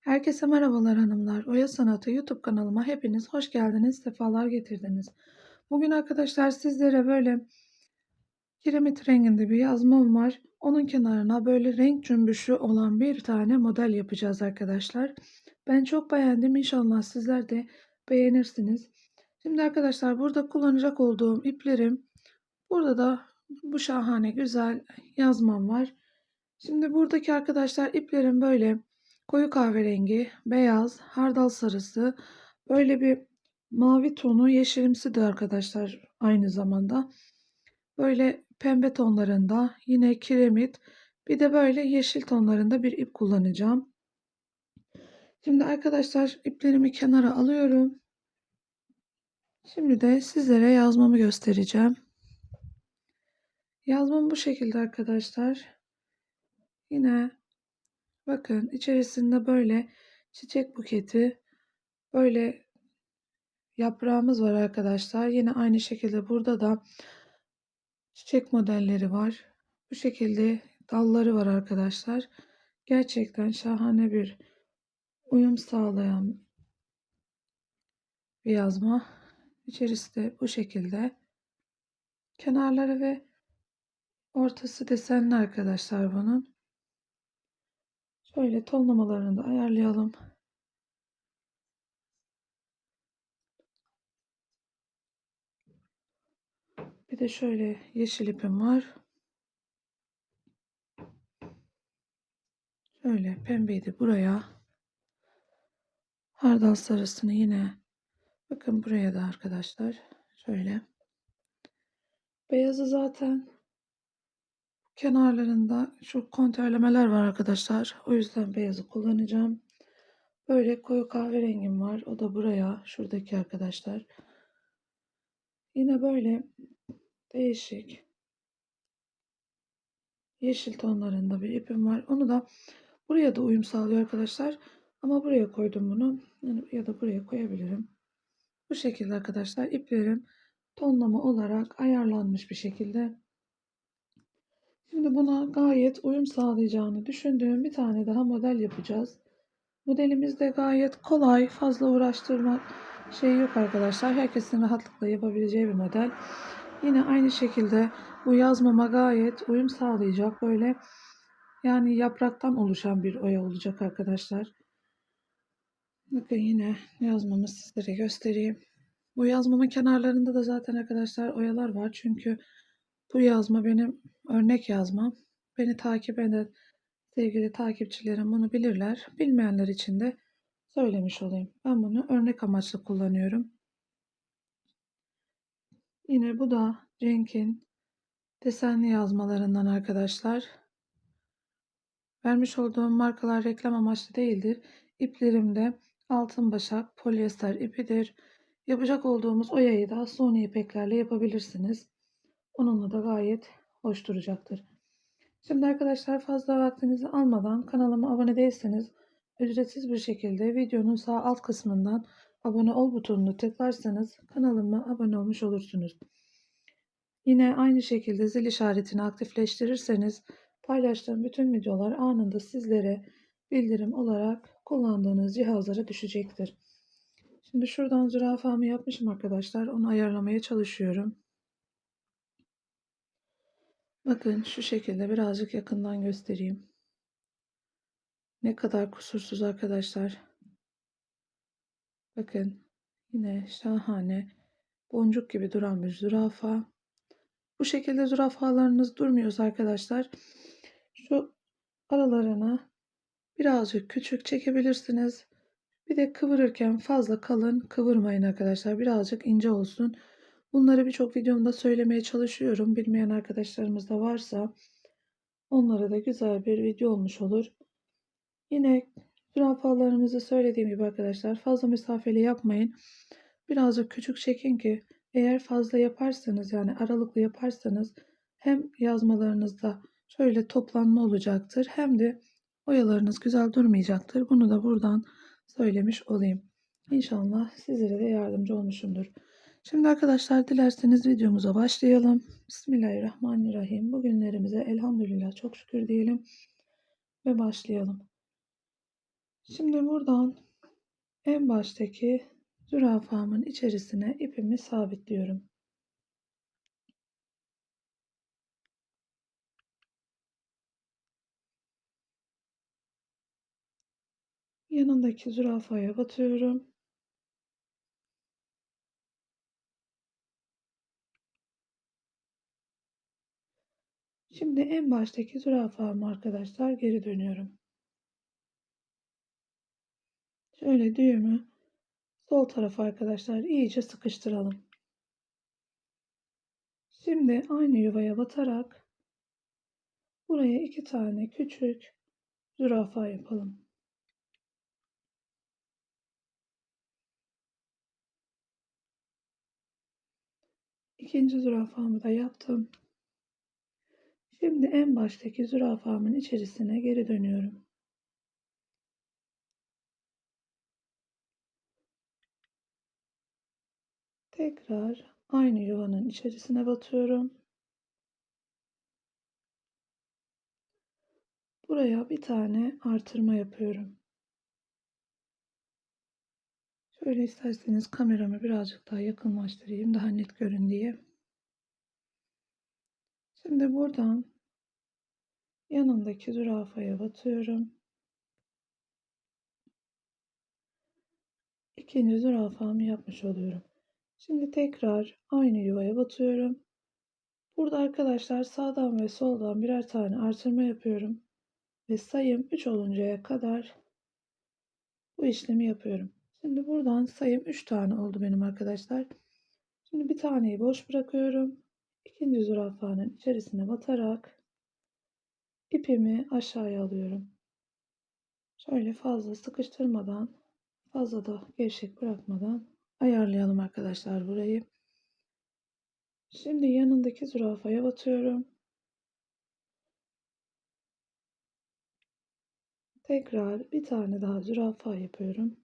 Herkese merhabalar hanımlar. Oya Sanatı YouTube kanalıma hepiniz hoş geldiniz, sefalar getirdiniz. Bugün arkadaşlar sizlere böyle kiremit renginde bir yazmam var. Onun kenarına böyle renk cümbüşü olan bir tane model yapacağız arkadaşlar. Ben çok beğendim. İnşallah sizler de beğenirsiniz. Şimdi arkadaşlar burada kullanacak olduğum iplerim burada da bu şahane güzel yazmam var. Şimdi buradaki arkadaşlar iplerim böyle koyu kahverengi, beyaz, hardal sarısı, böyle bir mavi tonu yeşilimsi de arkadaşlar aynı zamanda. Böyle pembe tonlarında yine kiremit bir de böyle yeşil tonlarında bir ip kullanacağım. Şimdi arkadaşlar iplerimi kenara alıyorum. Şimdi de sizlere yazmamı göstereceğim. Yazmam bu şekilde arkadaşlar. Yine bakın içerisinde böyle çiçek buketi böyle yaprağımız var arkadaşlar. Yine aynı şekilde burada da çiçek modelleri var. Bu şekilde dalları var arkadaşlar. Gerçekten şahane bir uyum sağlayan bir yazma. İçerisi de bu şekilde. Kenarları ve ortası desenli arkadaşlar bunun. Şöyle tonlamalarını da ayarlayalım. Bir de şöyle yeşil ipim var. Şöyle pembeyi de buraya. Hardal sarısını yine bakın buraya da arkadaşlar. Şöyle. Beyazı zaten kenarlarında şu kontörlemeler var arkadaşlar. O yüzden beyazı kullanacağım. Böyle koyu kahverengim var. O da buraya. Şuradaki arkadaşlar. Yine böyle değişik yeşil tonlarında bir ipim var. Onu da buraya da uyum sağlıyor arkadaşlar. Ama buraya koydum bunu. Yani ya da buraya koyabilirim. Bu şekilde arkadaşlar iplerim tonlama olarak ayarlanmış bir şekilde. Şimdi buna gayet uyum sağlayacağını düşündüğüm bir tane daha model yapacağız. Modelimiz de gayet kolay, fazla uğraştırma şey yok arkadaşlar. Herkesin rahatlıkla yapabileceği bir model. Yine aynı şekilde bu yazmama gayet uyum sağlayacak böyle yani yapraktan oluşan bir oya olacak arkadaşlar. Bakın yine yazmamı sizlere göstereyim. Bu yazmamın kenarlarında da zaten arkadaşlar oyalar var. Çünkü bu yazma benim örnek yazmam. Beni takip eden sevgili takipçilerim bunu bilirler. Bilmeyenler için de söylemiş olayım. Ben bunu örnek amaçlı kullanıyorum. Yine bu da Cenk'in desenli yazmalarından arkadaşlar. Vermiş olduğum markalar reklam amaçlı değildir. İplerimde altın başak polyester ipidir. Yapacak olduğumuz oyayı da suni ipeklerle yapabilirsiniz. Onunla da gayet hoş duracaktır. Şimdi arkadaşlar fazla vaktinizi almadan kanalıma abone değilseniz ücretsiz bir şekilde videonun sağ alt kısmından abone ol butonunu tıklarsanız kanalıma abone olmuş olursunuz. Yine aynı şekilde zil işaretini aktifleştirirseniz paylaştığım bütün videolar anında sizlere bildirim olarak kullandığınız cihazlara düşecektir. Şimdi şuradan zürafamı yapmışım arkadaşlar. Onu ayarlamaya çalışıyorum. Bakın şu şekilde birazcık yakından göstereyim. Ne kadar kusursuz arkadaşlar. Bakın yine şahane boncuk gibi duran bir zürafa. Bu şekilde zürafalarınız durmuyorsa arkadaşlar şu aralarına birazcık küçük çekebilirsiniz. Bir de kıvırırken fazla kalın kıvırmayın arkadaşlar. Birazcık ince olsun. Bunları birçok videomda söylemeye çalışıyorum. Bilmeyen arkadaşlarımız da varsa onlara da güzel bir video olmuş olur. Yine zürafalarımızı söylediğim gibi arkadaşlar fazla mesafeli yapmayın. Birazcık küçük çekin ki eğer fazla yaparsanız yani aralıklı yaparsanız hem yazmalarınızda şöyle toplanma olacaktır hem de oyalarınız güzel durmayacaktır. Bunu da buradan söylemiş olayım. İnşallah sizlere de yardımcı olmuşumdur. Şimdi arkadaşlar dilerseniz videomuza başlayalım. Bismillahirrahmanirrahim. Bugünlerimize elhamdülillah çok şükür diyelim ve başlayalım. Şimdi buradan en baştaki zürafamın içerisine ipimi sabitliyorum. Yanındaki zürafaya batıyorum. Şimdi en baştaki zürafamı arkadaşlar geri dönüyorum. Şöyle düğümü sol tarafa arkadaşlar iyice sıkıştıralım. Şimdi aynı yuvaya batarak buraya iki tane küçük zürafa yapalım. İkinci zürafamı da yaptım. Şimdi en baştaki zürafamın içerisine geri dönüyorum. Tekrar aynı yuvanın içerisine batıyorum. Buraya bir tane artırma yapıyorum. Şöyle isterseniz kameramı birazcık daha yakınlaştırayım daha net görün diye. Şimdi buradan yanındaki zürafaya batıyorum. İkinci zürafamı yapmış oluyorum. Şimdi tekrar aynı yuvaya batıyorum. Burada arkadaşlar sağdan ve soldan birer tane artırma yapıyorum. Ve sayım 3 oluncaya kadar bu işlemi yapıyorum. Şimdi buradan sayım 3 tane oldu benim arkadaşlar. Şimdi bir taneyi boş bırakıyorum. İkinci zürafanın içerisine batarak ipimi aşağıya alıyorum. Şöyle fazla sıkıştırmadan, fazla da gevşek bırakmadan ayarlayalım arkadaşlar burayı. Şimdi yanındaki zürafaya batıyorum. Tekrar bir tane daha zürafa yapıyorum.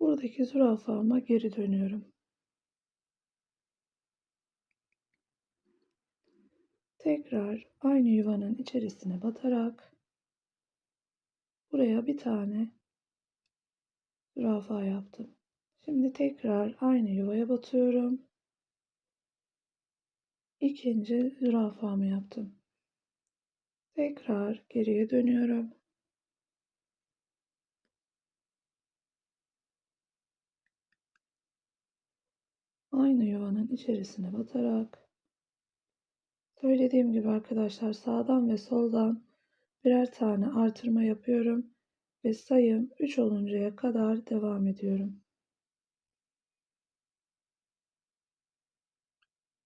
Buradaki zürafama geri dönüyorum. Tekrar aynı yuvanın içerisine batarak buraya bir tane zürafa yaptım. Şimdi tekrar aynı yuvaya batıyorum. İkinci zürafamı yaptım. Tekrar geriye dönüyorum. Aynı yuvanın içerisine batarak söylediğim gibi arkadaşlar sağdan ve soldan birer tane artırma yapıyorum ve sayım 3 oluncaya kadar devam ediyorum.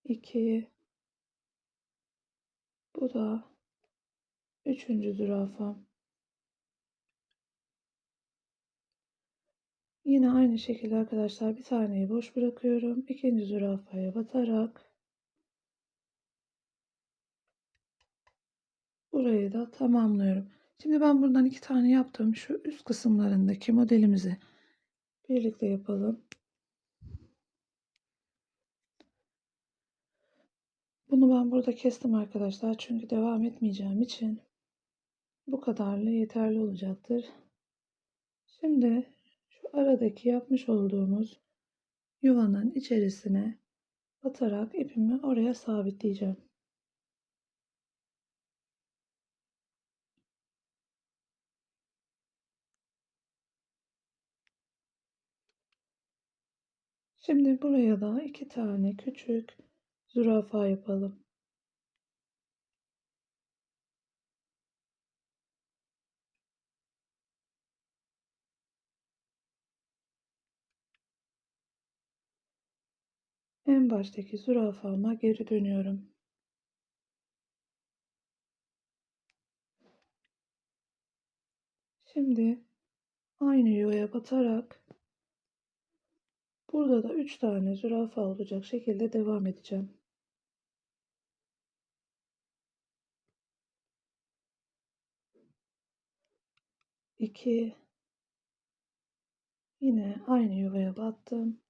2 Bu da üçüncü zürafam. Yine aynı şekilde arkadaşlar bir taneyi boş bırakıyorum. İkinci zürafaya batarak burayı da tamamlıyorum. Şimdi ben buradan iki tane yaptım. Şu üst kısımlarındaki modelimizi birlikte yapalım. Bunu ben burada kestim arkadaşlar. Çünkü devam etmeyeceğim için bu kadarla yeterli olacaktır. Şimdi şu aradaki yapmış olduğumuz yuvanın içerisine batarak ipimi oraya sabitleyeceğim. Şimdi buraya da iki tane küçük zürafa yapalım. En baştaki zürafama geri dönüyorum. Şimdi aynı yuvaya batarak burada da 3 tane zürafa olacak şekilde devam edeceğim. İki yine aynı yuvaya battım.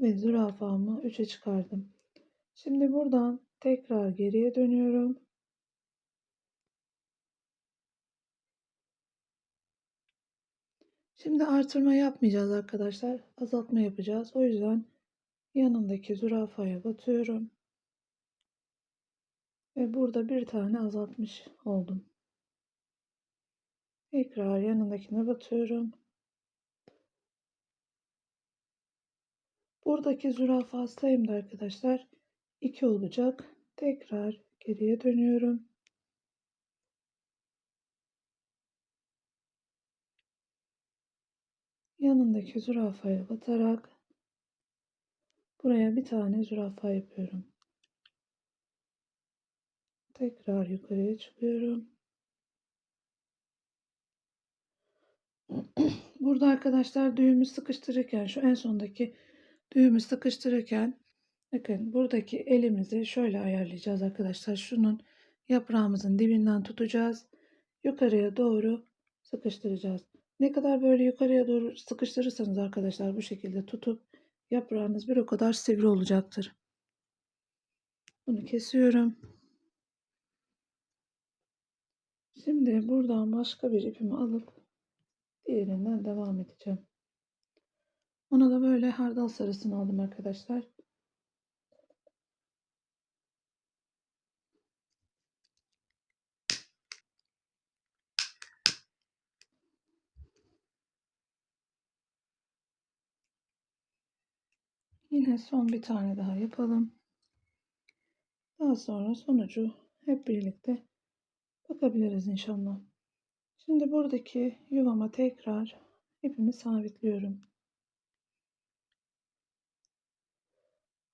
Ve zürafamı 3'e çıkardım. Şimdi buradan tekrar geriye dönüyorum. Şimdi artırma yapmayacağız arkadaşlar. Azaltma yapacağız. O yüzden yanındaki zürafaya batıyorum. Ve burada bir tane azaltmış oldum. Tekrar yanındakine batıyorum. Buradaki zürafa sayım da arkadaşlar 2 olacak. Tekrar geriye dönüyorum. Yanındaki zürafaya batarak buraya bir tane zürafa yapıyorum. Tekrar yukarıya çıkıyorum. Burada arkadaşlar düğümü sıkıştırırken şu en sondaki düğümü sıkıştırırken bakın buradaki elimizi şöyle ayarlayacağız arkadaşlar. Şunun yaprağımızın dibinden tutacağız. Yukarıya doğru sıkıştıracağız. Ne kadar böyle yukarıya doğru sıkıştırırsanız arkadaşlar bu şekilde tutup yaprağınız bir o kadar sivri olacaktır. Bunu kesiyorum. Şimdi buradan başka bir ipimi alıp diğerinden devam edeceğim. Ona da böyle hardal sarısını aldım arkadaşlar. Yine son bir tane daha yapalım. Daha sonra sonucu hep birlikte bakabiliriz inşallah. Şimdi buradaki yuvama tekrar ipimi sabitliyorum.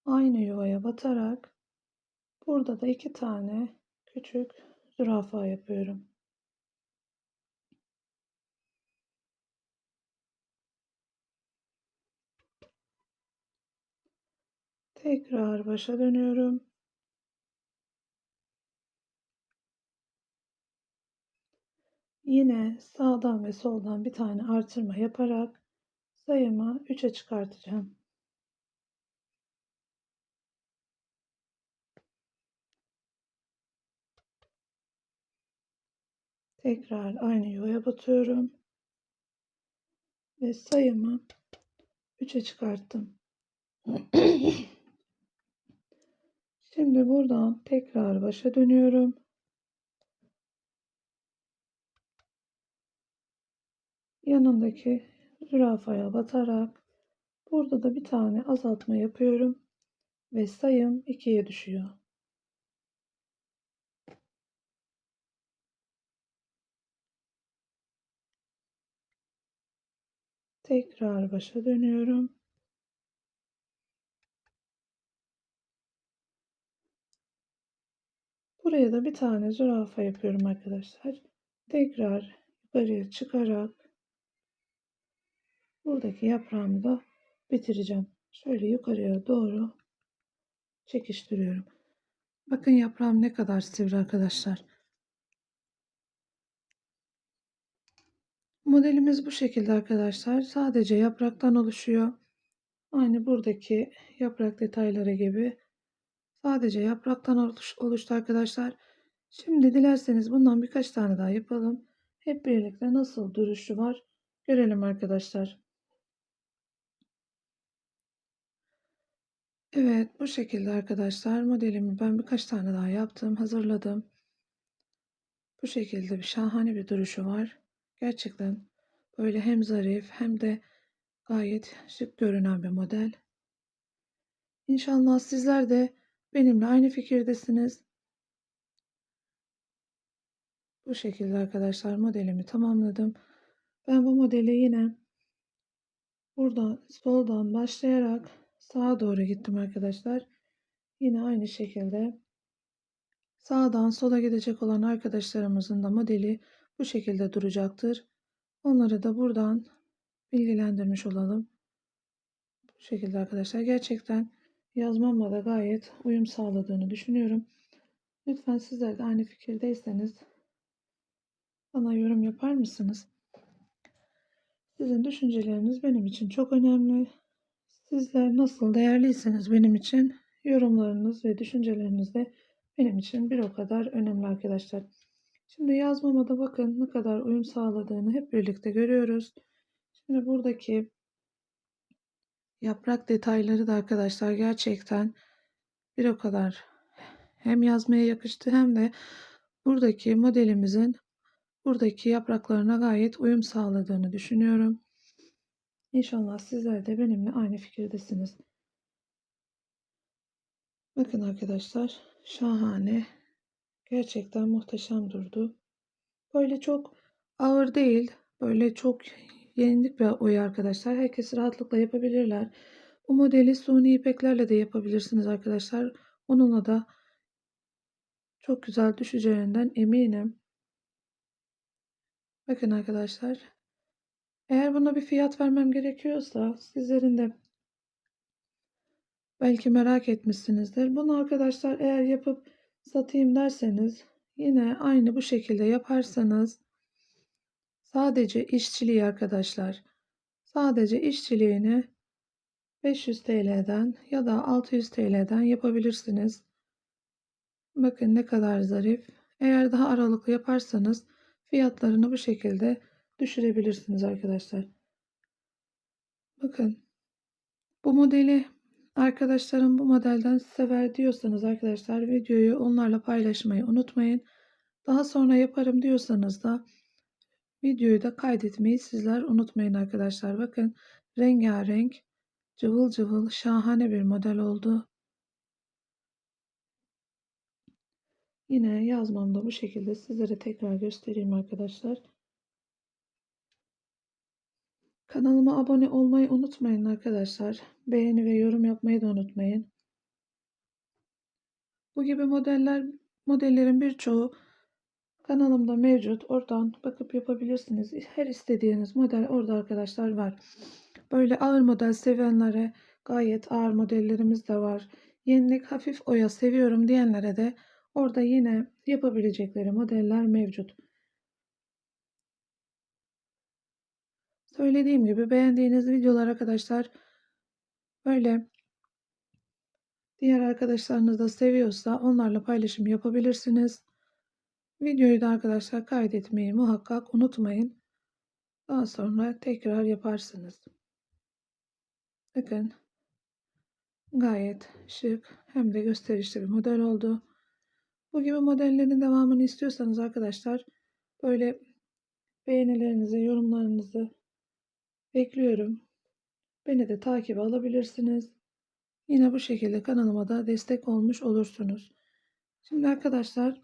Aynı yuvaya batarak burada da iki tane küçük zürafa yapıyorum. Tekrar başa dönüyorum. Yine sağdan ve soldan bir tane artırma yaparak sayımı 3'e çıkartacağım. Tekrar aynı yuvaya batıyorum. Ve sayımı 3'e çıkarttım. Şimdi buradan tekrar başa dönüyorum. Yanındaki zürafaya batarak burada da bir tane azaltma yapıyorum ve sayım 2'ye düşüyor. Tekrar başa dönüyorum. Buraya da bir tane zürafa yapıyorum arkadaşlar. Tekrar yukarıya çıkarak buradaki yaprağımı da bitireceğim. Şöyle yukarıya doğru çekiştiriyorum. Bakın yaprağım ne kadar sivri arkadaşlar. Modelimiz bu şekilde arkadaşlar. Sadece yapraktan oluşuyor. Aynı buradaki yaprak detayları gibi. Sadece yapraktan oluş, oluştu arkadaşlar. Şimdi dilerseniz bundan birkaç tane daha yapalım. Hep birlikte nasıl duruşu var görelim arkadaşlar. Evet bu şekilde arkadaşlar modelimi ben birkaç tane daha yaptım hazırladım. Bu şekilde bir şahane bir duruşu var. Gerçekten böyle hem zarif hem de gayet şık görünen bir model. İnşallah sizler de benimle aynı fikirdesiniz. Bu şekilde arkadaşlar modelimi tamamladım. Ben bu modeli yine buradan soldan başlayarak sağa doğru gittim arkadaşlar. Yine aynı şekilde sağdan sola gidecek olan arkadaşlarımızın da modeli bu şekilde duracaktır. Onları da buradan bilgilendirmiş olalım. Bu şekilde arkadaşlar gerçekten yazmamla da gayet uyum sağladığını düşünüyorum. Lütfen sizler de aynı fikirdeyseniz bana yorum yapar mısınız? Sizin düşünceleriniz benim için çok önemli. Sizler nasıl değerliyseniz benim için yorumlarınız ve düşünceleriniz de benim için bir o kadar önemli arkadaşlar. Şimdi yazmama da bakın ne kadar uyum sağladığını hep birlikte görüyoruz. Şimdi buradaki yaprak detayları da arkadaşlar gerçekten bir o kadar hem yazmaya yakıştı hem de buradaki modelimizin buradaki yapraklarına gayet uyum sağladığını düşünüyorum. İnşallah sizler de benimle aynı fikirdesiniz. Bakın arkadaşlar şahane. Gerçekten muhteşem durdu. Böyle çok ağır değil. Böyle çok yenilik bir oya arkadaşlar. Herkes rahatlıkla yapabilirler. Bu modeli suni ipeklerle de yapabilirsiniz arkadaşlar. Onunla da çok güzel düşeceğinden eminim. Bakın arkadaşlar. Eğer buna bir fiyat vermem gerekiyorsa sizlerin de belki merak etmişsinizdir. Bunu arkadaşlar eğer yapıp satayım derseniz yine aynı bu şekilde yaparsanız sadece işçiliği arkadaşlar sadece işçiliğini 500 TL'den ya da 600 TL'den yapabilirsiniz. Bakın ne kadar zarif. Eğer daha aralıklı yaparsanız fiyatlarını bu şekilde düşürebilirsiniz arkadaşlar. Bakın bu modeli arkadaşlarım bu modelden sever diyorsanız arkadaşlar videoyu onlarla paylaşmayı unutmayın. Daha sonra yaparım diyorsanız da videoyu da kaydetmeyi sizler unutmayın arkadaşlar. Bakın rengarenk cıvıl cıvıl şahane bir model oldu. Yine yazmamda bu şekilde sizlere tekrar göstereyim arkadaşlar. Kanalıma abone olmayı unutmayın arkadaşlar. Beğeni ve yorum yapmayı da unutmayın. Bu gibi modeller modellerin birçoğu kanalımda mevcut. Oradan bakıp yapabilirsiniz. Her istediğiniz model orada arkadaşlar var. Böyle ağır model sevenlere gayet ağır modellerimiz de var. Yenilik hafif oya seviyorum diyenlere de orada yine yapabilecekleri modeller mevcut. Söylediğim gibi beğendiğiniz videolar arkadaşlar böyle diğer arkadaşlarınız da seviyorsa onlarla paylaşım yapabilirsiniz. Videoyu da arkadaşlar kaydetmeyi muhakkak unutmayın. Daha sonra tekrar yaparsınız. Bakın gayet şık hem de gösterişli bir model oldu. Bu gibi modellerin devamını istiyorsanız arkadaşlar böyle beğenilerinizi, yorumlarınızı bekliyorum. Beni de takip alabilirsiniz. Yine bu şekilde kanalıma da destek olmuş olursunuz. Şimdi arkadaşlar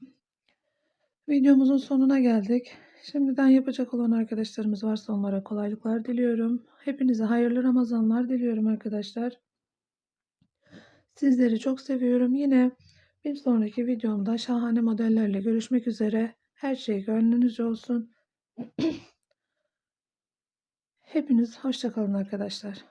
videomuzun sonuna geldik. Şimdiden yapacak olan arkadaşlarımız varsa onlara kolaylıklar diliyorum. Hepinize hayırlı Ramazanlar diliyorum arkadaşlar. Sizleri çok seviyorum. Yine bir sonraki videomda şahane modellerle görüşmek üzere. Her şey gönlünüzce olsun. Hepiniz hoşçakalın arkadaşlar.